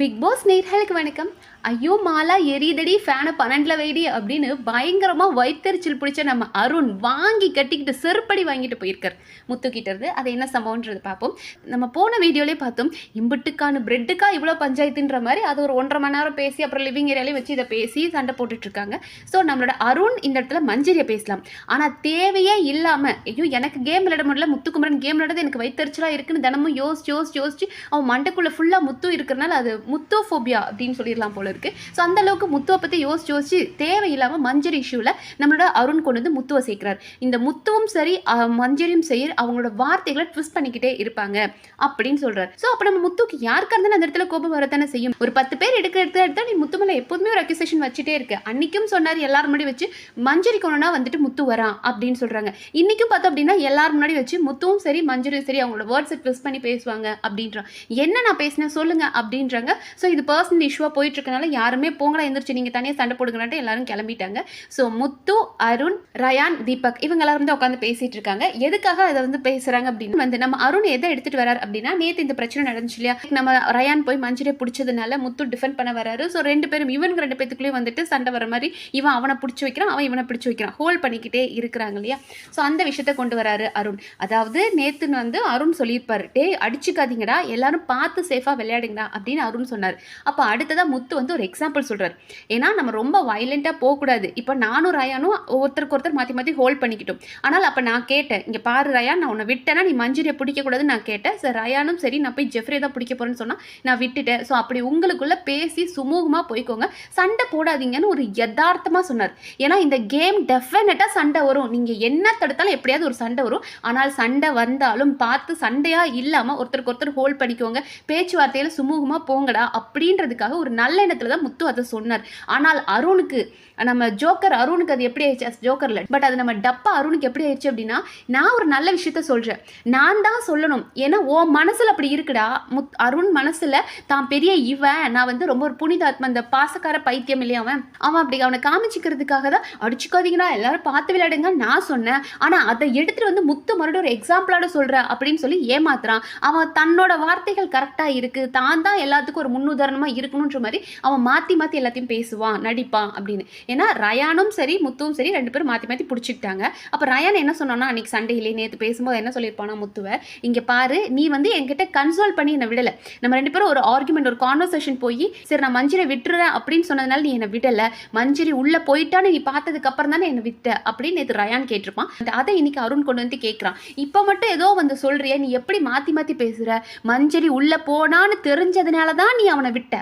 Big pass நேர்களுக்கு வணக்கம். ஐயோ மாலா எரியுதடி ஃபேனை பன்னெண்டில் வைடி அப்படின்னு பயங்கரமாக வயிற்றுச்சல் பிடிச்ச நம்ம அருண் வாங்கி கட்டிக்கிட்டு செருப்படி வாங்கிட்டு போயிருக்கார். முத்துக்கிட்ட இருந்து அது என்ன சம்பவன்றது பார்ப்போம். நம்ம போன வீடியோலேயே பார்த்தோம். இம்புட்டுக்கான பிரெட்டுக்கா இவ்வளோ பஞ்சாயத்துன்ற மாதிரி அது ஒரு ஒன்றரை மணி நேரம் பேசி அப்புறம் லிவிங் ஏரியாலே வச்சு இதை பேசி சண்டை போட்டுட்ருக்காங்க ஸோ நம்மளோட அருண் இந்த இடத்துல மஞ்சரியை பேசலாம். ஆனால் தேவையே இல்லாமல் ஐயோ எனக்கு கேம் விளையாட முடியல முத்துக்குமரன் கேம் விளையாடுறது எனக்கு வயிற்றுச்சலாக இருக்குன்னு தினமும் யோசிச்சு யோசிச்சு யோசிச்சு அவன் மண்டைக்குள்ளே ஃபுல்லாக முத்து இருக்கிறனால அது முத்தோஃபோபியா அப்படின்னு சொல்லிடலாம் போல இருக்கு. ஸோ அந்த அளவுக்கு முத்துவை பற்றி யோசிச்சு யோசிச்சு தேவையில்லாமல் மஞ்சரி இஷ்யூவில் நம்மளோட அருண் கொண்டு வந்து முத்துவை சேர்க்கிறார். இந்த முத்துவும் சரி மஞ்சரியும் சரி அவங்களோட வார்த்தைகளை ட்விஸ்ட் பண்ணிக்கிட்டே இருப்பாங்க அப்படின்னு சொல்கிறார் ஸோ அப்போ நம்ம முத்துக்கு யாருக்காக இருந்தாலும் அந்த இடத்துல கோபம் வரத்தானே செய்யும். ஒரு பத்து பேர் எடுக்கிற இடத்துல எடுத்தால் நீ முத்து மேலே எப்போதுமே ஒரு அக்யூசேஷன் வச்சுட்டே இருக்கு. அன்னைக்கும் சொன்னார் எல்லாரும் முன்னாடி வச்சு மஞ்சரி கொண்டா வந்துட்டு முத்து வரான் அப்படின்னு சொல்கிறாங்க இன்னைக்கும் பார்த்தோம் அப்படின்னா எல்லாரும் முன்னாடி வச்சு முத்துவும் சரி மஞ்சரியும் சரி அவங்களோட வேர்ட்ஸை ட்விஸ்ட் பண்ணி பேசுவாங்க அப்படின்றான். என்ன நான் பேசினேன்? சொல்லுங்க அப்படின்றாங்க. ஸோ இது பர்சனல் இஷ்யூவாக போயிட்டுருக்கனால யாருமே போங்கடா எந்திரிச்சு நீங்கள் தனியாக சண்டை போடுங்கன்ட்டு எல்லாரும் கிளம்பிட்டாங்க. ஸோ முத்து அருண் ரயான் தீபக் இவங்க எல்லாரும் தான் உட்காந்து பேசிட்டு இருக்காங்க. எதுக்காக அதை வந்து பேசுகிறாங்க அப்படின்னு வந்து நம்ம அருண் எதை எடுத்துகிட்டு வரார் அப்படின்னா நேற்று இந்த பிரச்சனை நடந்துச்சு இல்லையா? நம்ம ரயான் போய் மஞ்சளை பிடிச்சதுனால முத்து டிஃபெண்ட் பண்ண வராரு. ஸோ ரெண்டு பேரும் இவனுக்கு ரெண்டு பேத்துக்குள்ளேயும் வந்துட்டு சண்டை வர மாதிரி இவன் அவனை பிடிச்சி வைக்கிறான் அவன் இவனை பிடிச்சி வைக்கிறான். ஹோல்ட் பண்ணிக்கிட்டே இருக்கிறாங்க இல்லையா? ஸோ அந்த விஷயத்தை கொண்டு வராரு அருண். அதாவது நேத்துன்னு வந்து அருண் சொல்லியிருப்பாரு டேய் அடிச்சுக்காதீங்கடா எல்லாரும் பார்த்து சேஃபாக விளையாடுங்கடா அப்படின்னு அருண் சொன்னார். அப்போ அடுத்ததா முத்து வந்து ஒரு எக்ஸாம்பிள் சொல்றாரு. ஏன்னா நம்ம ரொம்ப வயலண்ட்டாக போகக்கூடாது. இப்போ நானும் ரயானும் ஒருத்தருக்கு ஒருத்தர் மாற்றி மாற்றி ஹோல்ட் பண்ணிக்கிட்டோம். ஆனால் அப்போ நான் கேட்டேன் இங்கே பாரு ரயான் நான் உன்னை விட்டேன்னா நீ மஞ்சரியை பிடிக்கக்கூடாதுன்னு நான் கேட்டேன். சார் ரயானும் சரி நான் போய் ஜெஃப்ரே தான் பிடிக்க போறேன்னு சொன்னால் நான் விட்டுட்டேன். ஸோ அப்படி உங்களுக்குள்ள பேசி சுமூகமாக போய்க்கோங்க. சண்டை போடாதீங்கன்னு ஒரு யதார்த்தமாக சொன்னார். ஏன்னா இந்த கேம் டெஃபினட்டாக சண்டை வரும். நீங்கள் என்ன தடுத்தாலும் எப்படியாவது ஒரு சண்டை வரும். ஆனால் சண்டை வந்தாலும் பார்த்து சண்டையாக இல்லாமல் ஒருத்தருக்கு ஒருத்தர் ஹோல்ட் பண்ணிக்கோங்க. பேச்சுவார்த்தையில் சுமூகமாக போங்கடா. அப்படின்றதுக்காக ஒரு நல்ல எண்ணத்தில் தான் முத்து அதை சொன்னார். ஆனால் அருணுக்கு நம்ம ஜோக்கர் அருணுக்கு அது எப்படி ஆயிடுச்சு? ஜோக்கரில். பட் அது நம்ம டப்பா அருணுக்கு எப்படி ஆயிடுச்சு அப்படின்னா நான் ஒரு நல்ல விஷயத்த சொல்கிறேன் நான் தான் சொல்லணும். ஏன்னா ஓ மனசில் அப்படி இருக்குடா. முத் அருண் மனசில் தான் பெரிய இவன். நான் வந்து ரொம்ப ஒரு புனிதாத்மா இந்த பாசக்கார பைத்தியம் இல்லையா அவன்? அவன் அப்படி அவனை காமிச்சிக்கிறதுக்காக தான் அடிச்சுக்காதீங்கடா. எல்லாரும் பார்த்து விளையாடுங்க நான் சொன்னேன். ஆனால் அதை எடுத்துகிட்டு வந்து முத்து மறுபடியும் ஒரு எக்ஸாம்பிளோட சொல்கிறேன் அப்படின்னு சொல்லி ஏமாத்துறான். அவன் தன்னோட வார்த்தைகள் கரெக்டாக இருக்குது தான் தான் எல்லாத்துக்கும் ஒரு முன்னுதாரணமாக இருக்கணுன்ற மாதிரி அவன் மாற்றி மாற்றி எல்லாத்தையும் பேசுவான் நடிப்பான் அப்படின்னு. ஏன்னா ரயானும் சரி முத்துவும் சரி ரெண்டு பேரும் மாற்றி மாற்றி பிடிச்சிக்கிட்டாங்க. அப்போ ரயான் என்ன சொன்னான்னா அன்றைக்கி சண்டையிலே நேற்று பேசும்போது என்ன சொல்லியிருப்பானா முத்துவை இங்கே பாரு நீ வந்து என்கிட்ட கன்சோல் பண்ணி என்னை விடலை. நம்ம ரெண்டு பேரும் ஒரு ஆர்குமெண்ட் ஒரு கான்வர்சேஷன் போய் சரி நான் மஞ்சிரை விட்டுறேன் அப்படின்னு சொன்னதுனால நீ என்னை விடலை. மஞ்சிரி உள்ளே போயிட்டான்னு நீ பார்த்ததுக்கு அப்புறம் தானே என்னை விட்ட அப்படின்னு நேற்று ரயான் கேட்டிருப்பான். அந்த அதை இன்னைக்கு அருண் கொண்டு வந்து கேட்குறான். இப்போ மட்டும் ஏதோ வந்து சொல்கிறிய நீ எப்படி மாற்றி மாற்றி பேசுகிற மஞ்சரி உள்ளே போனான்னு தெரிஞ்சதுனால தான் நீ அவனை விட்ட.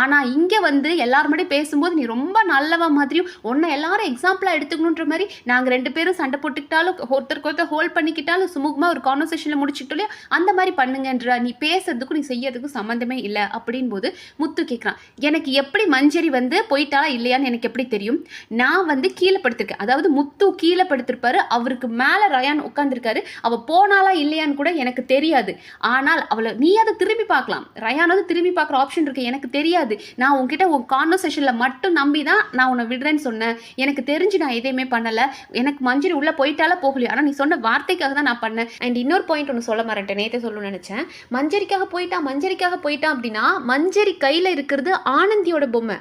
ஆனால் இங்கே வந்து எல்லாரும் முன்னாடி பேசும்போது நீ ரொம்ப நல்லவ மாதிரியும் உன்னை எல்லாரும் எக்ஸாம்பிளாக எடுத்துக்கணுன்ற மாதிரி நாங்கள் ரெண்டு பேரும் சண்டை போட்டுக்கிட்டாலும் ஒருத்தருக்கு ஒருத்தர் ஹோல்ட் பண்ணிக்கிட்டாலும் சுமூகமாக ஒரு கான்வர்சேஷனில் முடிச்சுட்டோம் அந்த மாதிரி பண்ணுங்கன்ற நீ பேசுறதுக்கும் நீ செய்யறதுக்கும் சம்மந்தமே இல்லை அப்படின் போது முத்து கேட்குறான் எனக்கு எப்படி மஞ்சரி வந்து போயிட்டாளா இல்லையான்னு எனக்கு எப்படி தெரியும்? நான் வந்து கீழே படுத்திருக்கேன் அதாவது முத்து கீழே படுத்திருப்பாரு அவருக்கு மேலே ரயான் உட்காந்துருக்காரு அவள் போனாலா இல்லையான்னு கூட எனக்கு தெரியாது. ஆனால் அவளை நீ அதை திரும்பி பார்க்கலாம். ரயானாவது திரும்பி பார்க்குற ஆப்ஷன் இருக்கு. எனக்கு தெரியும். தெரியாது. நான் உன்கிட்ட உன் கான்வர்சேஷனில் மட்டும் நம்பி தான் நான் உன்னை விடுறேன்னு சொன்னேன். எனக்கு தெரிஞ்சு நான் எதையுமே பண்ணலை. எனக்கு மஞ்சள் உள்ளே போயிட்டால போகலையா? ஆனால் நீ சொன்ன வார்த்தைக்காக தான் நான் பண்ணேன். அண்ட் இன்னொரு பாயிண்ட் ஒன்று சொல்ல மாட்டேன் நேற்று சொல்லணும்னு நினச்சேன். மஞ்சரிக்காக போயிட்டான் மஞ்சரிக்காக போயிட்டான் அப்படின்னா மஞ்சரி கையில் இருக்கிறது ஆனந்தியோட பொம்மை.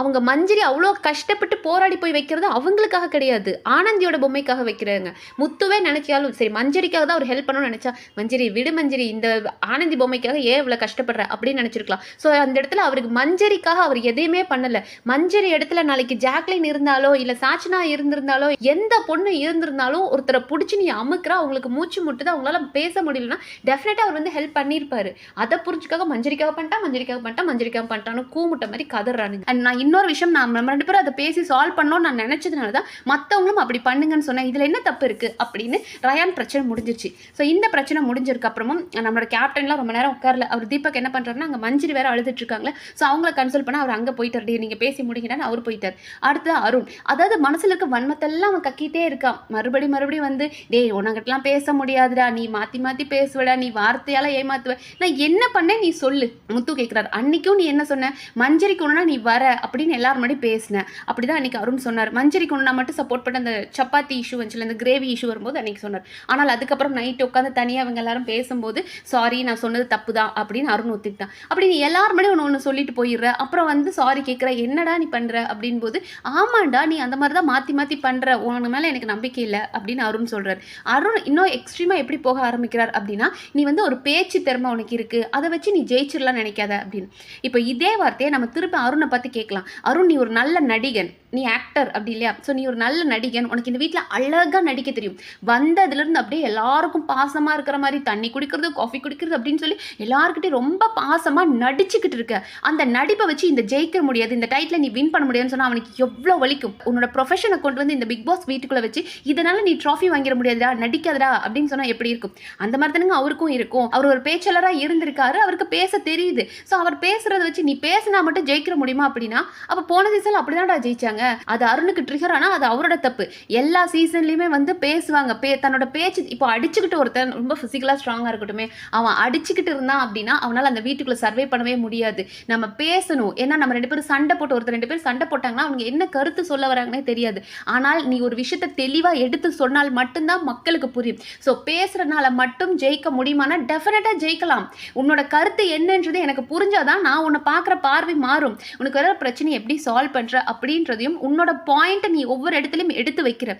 அவங்க மஞ்சரி அவ்வளோ கஷ்டப்பட்டு போராடி போய் வைக்கிறது அவங்களுக்காக கிடையாது. ஆனந்தியோட பொம்மைக்காக வைக்கிறாங்க. முத்துவே நினைச்சாலும் சரி மஞ்சரிக்காக தான் அவர் ஹெல்ப் பண்ணணும்னு நினச்சா மஞ்சரி விடு மஞ்சரி இந்த ஆனந்தி பொம்மைக்காக ஏன் இவ்வளோ கஷ்டப்படுற அப்படின்னு நினச்சிருக்கலாம். ஸோ அந்த இடத்துல அவருக்கு மஞ்சரிக்காக அவர் எதையுமே பண்ணலை. மஞ்சரி இடத்துல நாளைக்கு ஜாக்லின் இருந்தாலோ இல்லை சாச்சனா இருந்திருந்தாலோ எந்த பொண்ணு இருந்திருந்தாலும் ஒருத்தரை பிடிச்சி நீ அமுக்கிறா அவங்களுக்கு மூச்சு முட்டுது அவங்களால பேச முடியலன்னா டெஃபினட்டாக அவர் வந்து ஹெல்ப் பண்ணியிருப்பாரு. அதை புரிஞ்சுக்காக மஞ்சரிக்காக பண்ணிட்டா மஞ்சரிக்காக பண்ணிட்டா மஞ்சரிக்காக பண்ணிட்டான்னு கூமுட்ட மாதிரி கதறானுங்க. அண்ட் நான் இன்னொரு விஷயம் நான் நம்ம ரெண்டு பேரும் அதை பேசி சால்வ் பண்ணோம்னு நான் நினச்சதுனால தான் மற்றவங்களும் அப்படி பண்ணுங்கன்னு சொன்னேன். இதில் என்ன தப்பு இருக்குது அப்படின்னு ரயான் பிரச்சனை முடிஞ்சிச்சு. ஸோ இந்த பிரச்சனை முடிஞ்சிருக்கு அப்புறமும் நம்மளோட கேப்டன்லாம் ரொம்ப நேரம் உட்காரல. அவர் தீபக் என்ன பண்ணுறாருன்னா அங்கே மஞ்சரி வேற அழுதுட்டு இருக்காங்களே. ஸோ அவங்கள கன்சல்ட் பண்ண அவர் அங்கே போயிட்டார். டே நீங்கள் பேசி முடிங்கடான்னு அவர் போயிட்டார். அடுத்து அருண். அதாவது மனசில் இருக்க வன்மத்தெல்லாம் அவன் கக்கிட்டே இருக்கான். மறுபடியும் மறுபடியும் வந்து டேய் உனக்கிட்டலாம் பேச முடியாதுடா. நீ மாற்றி மாற்றி பேசுவடா. நீ வார்த்தையால் ஏமாத்துவ. நான் என்ன பண்ணேன் நீ சொல்லு. முத்து கேட்குறாரு அன்னைக்கும் நீ என்ன சொன்ன? மஞ்சரிக்கு ஒன்றுனா நீ வர. அப்படி அப்படின்னு எல்லாரும் முன்னாடி பேசினேன். அப்படி தான் அன்றைக்கி அருண் சொன்னார். மஞ்சரிக்கு ஒன்று நான் மட்டும் சப்போர்ட் பண்ண அந்த சப்பாத்தி இஷ்யூ வந்துச்சு அந்த கிரேவி இஷ்யூ வரும்போது அன்றைக்கி சொன்னார். ஆனால் அதுக்கப்புறம் நைட் உட்காந்து தனியாக அவங்க எல்லாரும் பேசும்போது சாரி நான் சொன்னது தப்பு தான் அப்படின்னு அருண் ஒத்துக்கிட்டான். அப்படி நீ எல்லாரும் முன்னாடி ஒன்று ஒன்று சொல்லிட்டு போயிடுற. அப்புறம் வந்து சாரி கேட்குற என்னடா நீ பண்ணுற அப்படின் போது ஆமாண்டா நீ அந்த மாதிரி தான் மாற்றி மாற்றி பண்ணுற உனக்கு மேலே எனக்கு நம்பிக்கை இல்லை. அப்படின்னு அருண் சொல்கிறார் அருண் இன்னும் எக்ஸ்ட்ரீமாக எப்படி போக ஆரம்பிக்கிறார் அப்படின்னா நீ வந்து ஒரு பேச்சு திறமை உனக்கு இருக்குது அதை வச்சு நீ ஜெயிச்சிடலாம் நினைக்காத. அப்படின்னு. இப்போ இதே வார்த்தையை நம்ம திருப்பி அருணை பார்த்து கேட்கலாம். அருண் நீ ஒரு நல்ல நடிகன். நீ ஆக்டர் அப்படி இல்லையா? ஸோ நீ ஒரு நல்ல நடிகன் உனக்கு இந்த வீட்டில் அழகாக நடிக்க தெரியும். வந்ததுலேருந்து அப்படியே எல்லாருக்கும் பாசமாக இருக்கிற மாதிரி தண்ணி குடிக்கிறது காஃபி குடிக்கிறது அப்படின்னு சொல்லி எல்லாருக்கிட்டையும் ரொம்ப பாசமாக நடிச்சுக்கிட்டு இருக்க. அந்த நடிப்பை வச்சு இந்த ஜெயிக்க முடியாது இந்த டைட்டில் நீ வின் பண்ண முடியாதுன்னு சொன்னால் அவனுக்கு எவ்வளோ வலிக்கும். உன்னோட ப்ரொஃபஷனை கொண்டு வந்து இந்த பிக் பாஸ் வீட்டுக்குள்ளே வச்சு இதனால் நீ ட்ராஃபி வாங்கிட முடியாதுடா நடிக்காதடா அப்படின்னு சொன்னால் எப்படி இருக்கும்? அந்த மாதிரி தானுங்க அவருக்கும் இருக்கும். அவர் ஒரு பேச்சாளராக இருந்திருக்காரு அவருக்கு பேச தெரியுது. ஸோ அவர் பேசுகிறத வச்சு நீ பேசினா மட்டும் ஜெயிக்கிற முடியுமா அப்படின்னா அப்போ போன சீசனில் அப்படி தான்டா ஜெயிச்சாங்க. அது அருணுக்கு ட்ரிகர் ஆனால் அது அவரோட தப்பு. எல்லா சீசன்லேயுமே வந்து பேசுவாங்க. பே தன்னோட பேச்சு இப்போ அடிச்சுக்கிட்டு ஒருத்தன் ரொம்ப ஃபிசிக்கலாக ஸ்ட்ராங்காக இருக்கட்டுமே அவன் அடிச்சுக்கிட்டு இருந்தான் அப்படின்னா அவனால் அந்த வீட்டுக்குள்ளே சர்வே பண்ணவே முடியாது. நம்ம பேசணும். ஏன்னா நம்ம ரெண்டு பேரும் சண்டை போட்டு ஒருத்தர் ரெண்டு பேரும் சண்டை போட்டாங்கன்னா அவங்க என்ன கருத்து சொல்ல வராங்கன்னே தெரியாது. ஆனால் நீ ஒரு விஷயத்தை தெளிவாக எடுத்து சொன்னால் மட்டும்தான் மக்களுக்கு புரியும். ஸோ பேசுகிறனால மட்டும் ஜெயிக்க முடியுமானா டெஃபினட்டாக ஜெயிக்கலாம். உன்னோட கருத்து என்னன்றது எனக்கு புரிஞ்சாதான் நான் உன்னை பார்க்குற பார்வை மாறும். உனக்கு வர பிரச்சனை எப்படி சால்வ் பண்ணுற அப்படின்றதையும் உன்னோட பாயிண்ட்டை நீ ஒவ்வொரு இடத்துலையும் எடுத்து வைக்கிற.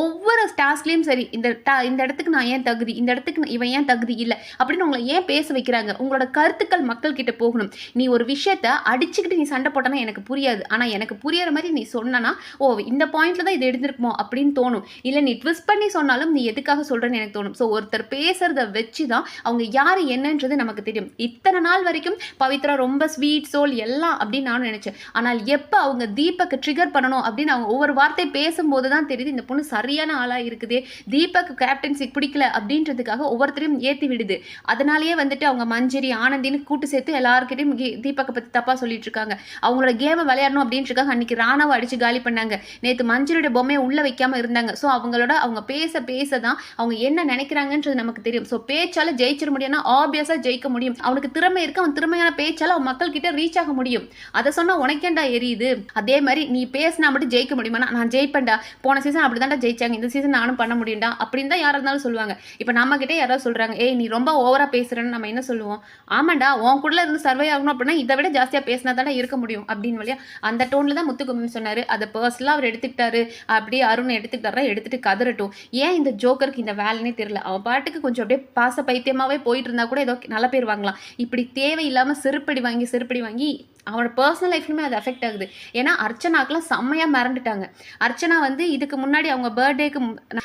ஒவ்வொரு டாஸ்க்லேயும் சரி இந்த டா இந்த இடத்துக்கு நான் ஏன் தகுதி இந்த இடத்துக்கு இவன் ஏன் தகுதி இல்லை அப்படின்னு உங்களை ஏன் பேச வைக்கிறாங்க? உங்களோட கருத்துக்கள் மக்கள் கிட்ட போகணும். நீ ஒரு விஷயத்த அடிச்சுக்கிட்டு நீ சண்டை போட்டனா எனக்கு புரியாது. ஆனால் எனக்கு புரியற மாதிரி நீ சொன்னா ஓ இந்த பாயிண்ட்ல தான் இது எடுத்திருக்குமோ அப்படின்னு தோணும். இல்லை நீ ட்விஸ்ட் பண்ணி சொன்னாலும் நீ எதுக்காக சொல்கிறேன்னு எனக்கு தோணும். ஸோ ஒருத்தர் பேசுறத வச்சு தான் அவங்க யார் என்னன்றது நமக்கு தெரியும். இத்தனை நாள் வரைக்கும் பவித்ரா ரொம்ப ஸ்வீட் சோல் எல்லாம் அப்படின்னு நானும் நினச்சேன். ஆனால் எப்போ அவங்க தீபக்கு ட்ரிகர் பண்ணணும் அப்படின்னு அவங்க ஒவ்வொரு வார்த்தை பேசும்போது தான் தெரியுது இந்த பொண்ணு சரியான ஆளாக இருக்குது தீபக் கேப்டன்சி பிடிக்கல அப்படின்றதுக்காக ஒவ்வொருத்தரையும் ஏற்றி விடுது. அதனாலேயே வந்துட்டு அவங்க மஞ்சரி ஆனந்தின்னு கூட்டு சேர்த்து எல்லாருக்கிட்டையும் தீபக்கை பற்றி தப்பாக சொல்லிட்டு இருக்காங்க. அவங்களோட கேமை விளையாடணும் அப்படின்றதுக்காக அன்னைக்கு ராணாவை அடித்து காலி பண்ணாங்க. நேற்று மஞ்சரியோட பொம்மையை உள்ளே வைக்காமல் இருந்தாங்க. ஸோ அவங்களோட அவங்க பேச பேச தான் அவங்க என்ன நினைக்கிறாங்கன்றது நமக்கு தெரியும். ஸோ பேச்சால் ஜெயிச்சிட முடியும்னா ஆப்வியஸாக ஜெயிக்க முடியும். அவனுக்கு திறமை இருக்கு அவன் திறமையான பேச்சால் அவன் மக்கள்கிட்ட ரீச் ஆக முடியும். அதை சொன்னால் உனக்கேண்டா எரியுது? அதே மாதிரி நீ பேசினா மட்டும் ஜெயிக்க முடியுமா? நான் ஜெயிப்பேன்டா. போன சீசன் அப்படி ஜெயிச்சாங்க. இந்த சீசன் நானும் பண்ண முடியும்டா. அப்படின்னு தான் யாராக இருந்தாலும் சொல்லுவாங்க. இப்போ நம்ம கிட்டே யாராவது சொல்கிறாங்க ஏய் நீ ரொம்ப ஓவராக பேசுகிறேன்னு நம்ம என்ன சொல்லுவோம்? ஆமாண்டா உன் கூட இருந்து சர்வே ஆகணும் அப்படின்னா இதை விட ஜாஸ்தியாக பேசினா தானே இருக்க முடியும் அப்படின்னு வழியா அந்த டோனில் தான் முத்துக்குமன் சொன்னார். அதை பர்சனலாக அவர் எடுத்துக்கிட்டாரு. அப்படியே அருண் எடுத்துக்கிட்டாரா? எடுத்துட்டு கதறட்டும். ஏன் இந்த ஜோக்கருக்கு இந்த வேலைனே தெரியல. அவன் பாட்டுக்கு கொஞ்சம் அப்படியே பாச பைத்தியமாகவே போயிட்டு இருந்தால் கூட ஏதோ நல்ல பேர் வாங்கலாம். இப்படி தேவையில்லாமல் செருப்படி வாங்கி செருப்படி வாங்கி அவனோட பர்சனல் லைஃப்லையுமே அது அஃபெக்ட் ஆகுது. ஏன்னா அர்ச்சனாக்கெலாம் செம்மையாக மறந்துட்டாங்க அர்ச்சனா வந்து இதுக்கு முன்னாடி அவங்க பர்த்டேக்கு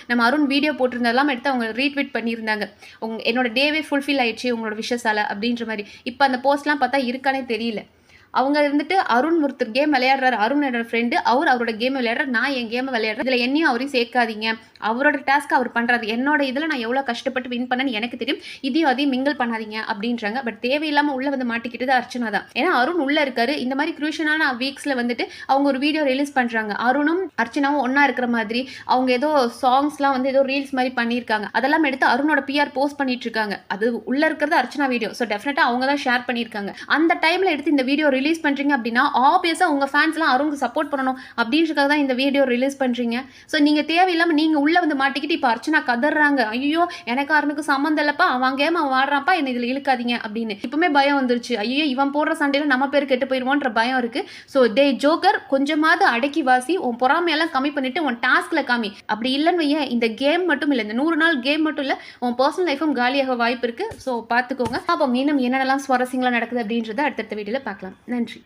நம்ம அருண் வீடியோ போட்டிருந்ததெல்லாம் எடுத்து அவங்க ரீட்வீட் பண்ணியிருந்தாங்க. உங்க என்னோட டேவே ஃபுல்ஃபில் ஆயிடுச்சு உங்களோட விஷஸால் அப்படின்ற மாதிரி. இப்போ அந்த போஸ்ட்லாம் பார்த்தா இருக்கானே தெரியல. அவங்க இருந்துட்டு அருண் ஒருத்தர் கேம் விளையாடுறாரு. அருண் என்னோட ஃப்ரெண்டு அவர் அவரோட கேம் விளையாடுறாரு நான் என் கேமை விளையாடுறேன். இதில் என்னையும் அவரையும் சேர்க்காதீங்க. அவரோட டாஸ்க் அவர் பண்ணுறாரு என்னோட இதில் நான் எவ்வளோ கஷ்டப்பட்டு வின் பண்ணேன்னு எனக்கு தெரியும். இதையும் அதையும் மிங்கிள் பண்ணாதீங்க அப்படின்றாங்க. பட் தேவையில்லாமல் உள்ளே வந்து மாட்டிக்கிட்டது அர்ச்சனா தான். ஏன்னா அருண் உள்ளே இருக்காரு. இந்த மாதிரி க்ரூஷனான வீக்ஸில் வந்துட்டு அவங்க ஒரு வீடியோ ரிலீஸ் பண்ணுறாங்க அருணும் அர்ச்சனாவும் ஒன்றா இருக்கிற மாதிரி அவங்க ஏதோ சாங்ஸ்லாம் வந்து ஏதோ ரீல்ஸ் மாதிரி பண்ணியிருக்காங்க. அதெல்லாம் எடுத்து அருணோட பிஆர் போஸ்ட் பண்ணிட்டு இருக்காங்க. அது உள்ளே இருக்கிறது அர்ச்சனா வீடியோ ஸோ டெஃபினட்டாக அவங்க தான் ஷேர் பண்ணியிருக்காங்க. அந்த டைமில் எடுத்து இந்த வீடியோ ரிலீஸ் பண்ணுறீங்க அப்படின்னா ஆப்வியஸாக உங்கள் ஃபேன்ஸ்லாம் அருணுக்கு சப்போர்ட் பண்ணணும் அப்படின்றதுக்காக தான் இந்த வீடியோ ரிலீஸ் பண்ணுறீங்க ஸோ நீங்கள் தேவையில்லாமல் நீங்கள் உள்ளே வந்து மாட்டிக்கிட்டு இப்போ அர்ச்சனா கதறாங்க. ஐயோ எனக்கு அருணுக்கு சம்மந்தம் இல்லைப்பா அவன் கேம் அவன் வாடுறான்ப்பா என்னை இதில் இழுக்காதீங்க அப்படின்னு. இப்பவுமே பயம் வந்துருச்சு. ஐயோ இவன் போடுற சண்டையில் நம்ம பேர் கெட்டு போயிடுவோன்ற பயம் இருக்குது ஸோ டே ஜோக்கர் கொஞ்சமாவது அடக்கி வாசி உன் பொறாமையெல்லாம் கம்மி பண்ணிட்டு உன் டாஸ்கில் காமி. அப்படி இல்லைன்னு வையேன் இந்த கேம் மட்டும் இல்லை இந்த நூறு நாள் கேம் மட்டும் இல்லை உன் பர்சனல் லைஃபும் காலியாக வாய்ப்பு இருக்குது ஸோ பார்த்துக்கோங்க. அப்போ மீண்டும் என்னென்னலாம் சுவாரஸ்யங்களாக நடக்குது அப்படின்றத அடுத்தடுத்த வீடியோவில் பார்க்கலாம். நன்றி